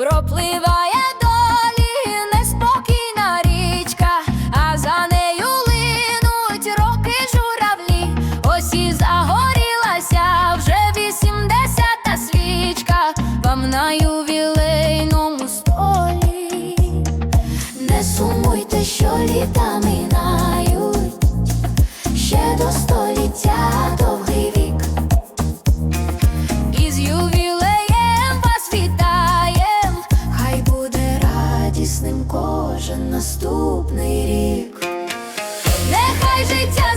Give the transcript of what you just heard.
пропливає долі неспокійна річка, а за нею линуть роки журавлі. ось і загорілася вже вісімдесята свічка, вам на ювілейному столі. Не сумуйте, що літа минають ще до століття. З ним кожен наступний рік. Нехай життя.